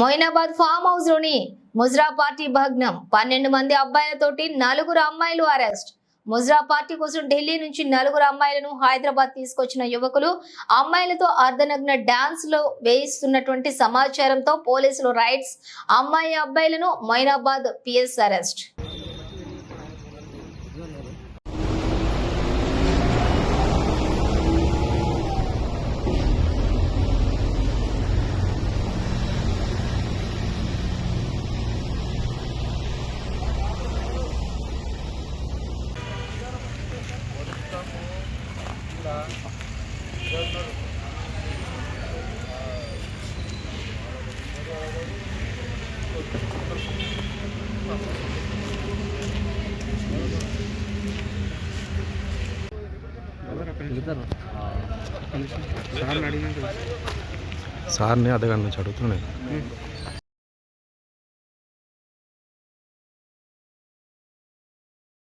Moinabad farm హౌస్లోని mujra party భగ్నం. పన్నెండు మంది అబ్బాయిలతోటి నలుగురు అమ్మాయిలు అరెస్ట్. ముజ్రా పార్టీ కోసం ఢిల్లీ నుంచి నలుగురు అమ్మాయిలను హైదరాబాద్ తీసుకొచ్చిన యువకులు అమ్మాయిలతో అర్ధనగ్న డాన్స్లో వేయిస్తున్నటువంటి సమాచారంతో పోలీసులు రైట్స్ అమ్మాయి అబ్బాయిలను మొయినాబాద్ పిఎస్ అరెస్ట్. సార్ని అర్ధగంట నుంచి అడుగుతున్నాను.